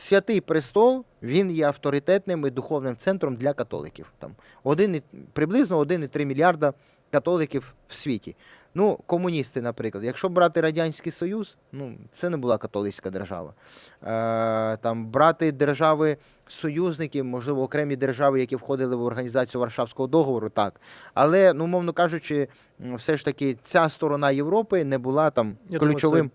Святий престол він є авторитетним і духовним центром для католиків. Там один приблизно 1,3 мільярда католиків в світі. Ну, комуністи, наприклад, якщо брати Радянський Союз, ну це не була католицька держава. Е, там брати держави союзники, можливо, окремі держави, які входили в організацію Варшавського договору, так. Але, ну, мовно кажучи, все ж таки ця сторона Європи не була там Я думаю,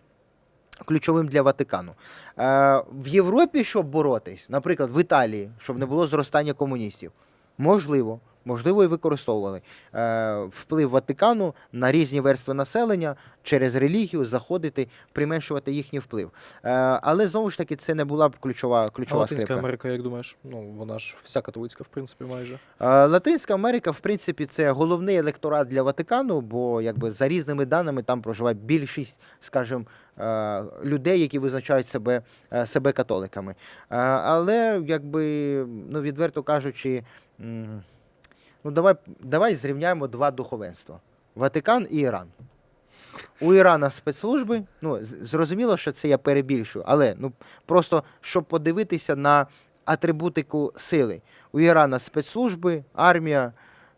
ключовим. Для Ватикану. Е, в Європі, щоб боротись, наприклад, в Італії, щоб не було зростання комуністів, можливо, можливо, і використовували е, вплив Ватикану на різні верстви населення через релігію заходити, применшувати їхній вплив. Е, але знову ж таки, це не була б ключова, А ключова Латинська скрипка. Америка, як думаєш? Ну, вона ж вся католицька, в принципі, майже. Е, Латинська Америка, в принципі, це головний електорат для Ватикану, бо якби за різними даними там проживає більшість, скажімо, людей, які визначають себе, себе католиками. Але якби, ну відверто кажучи, ну давай, давай зрівняємо два духовенства: Ватикан і Іран. У Ірана спецслужби, ну зрозуміло, що це я перебільшую, але ну просто щоб подивитися на атрибутику сили. У Ірана спецслужби, армія,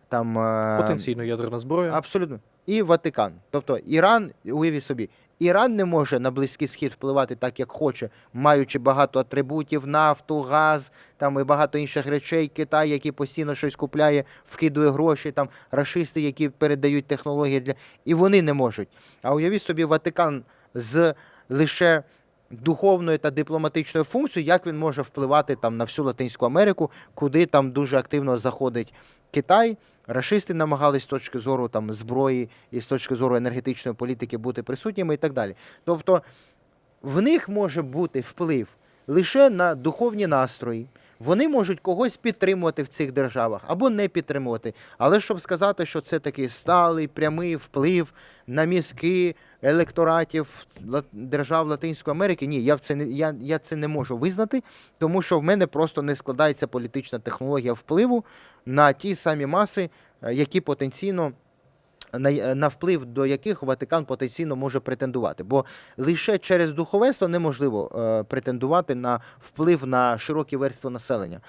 там е, Потенційно ядерна зброя. абсолютно і Ватикан. Тобто Іран, уявіть собі, Іран не може на Близький Схід впливати так, як хоче, маючи багато атрибутів, нафту, газ, там і багато інших речей. Китай, який постійно щось купляє, вкидує гроші, там рашисти, які передають технології для і вони не можуть. А уявіть собі, Ватикан з лише духовною та дипломатичною функцією, як він може впливати там на всю Латинську Америку, куди там дуже активно заходить Китай. Рашисти намагались з точки зору там зброї і з точки зору енергетичної політики бути присутніми і так далі. Тобто в них може бути вплив лише на духовні настрої. Вони можуть когось підтримувати в цих державах або не підтримувати. Але щоб сказати, що це такий сталий прямий вплив на мізки електоратів держав Латинської Америки, ні, я в це не я, я це не можу визнати, тому що в мене просто не складається політична технологія впливу на ті самі маси, е, які потенційно на, на вплив до яких Ватикан потенційно може претендувати. Бо лише через духовенство неможливо е, претендувати на вплив на широкі верстви населення.